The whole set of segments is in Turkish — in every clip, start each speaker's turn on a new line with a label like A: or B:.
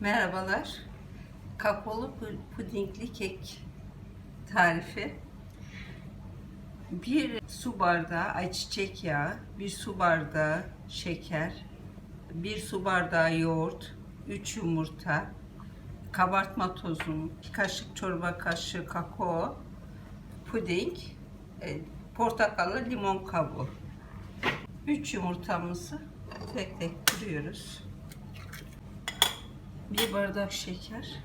A: Merhabalar. Kakaolu pu- pudingli kek tarifi. Bir su bardağı ayçiçek yağı, bir su bardağı şeker, bir su bardağı yoğurt, 3 yumurta, kabartma tozu, bir kaşık çorba kaşığı kakao, puding, e, portakallı limon kabuğu. 3 yumurtamızı tek tek kırıyoruz. Bir bardak şeker.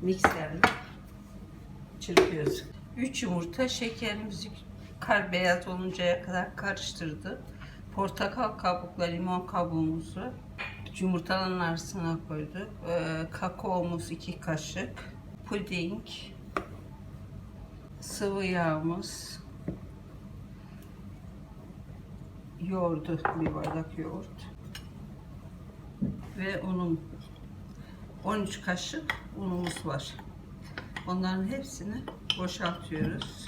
A: Mikserle çırpıyoruz. 3 yumurta şekerimizi kar beyaz oluncaya kadar karıştırdık. Portakal kabukla limon kabuğumuzu yumurtaların arasına koyduk. Ee, kakaomuz 2 kaşık. Puding. Sıvı yağımız. Yoğurdu bir bardak yoğurt ve unum 13 kaşık unumuz var. Onların hepsini boşaltıyoruz.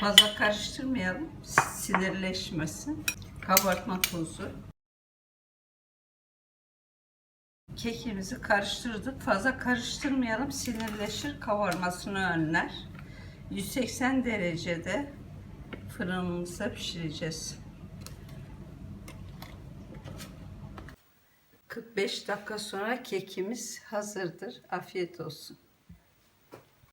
A: Fazla karıştırmayalım. Sinirleşmesin. Kabartma tozu. Kekimizi karıştırdık. Fazla karıştırmayalım. Sinirleşir. Kavarmasını önler. 180 derecede fırınımızda pişireceğiz. 45 dakika sonra kekimiz hazırdır. Afiyet olsun.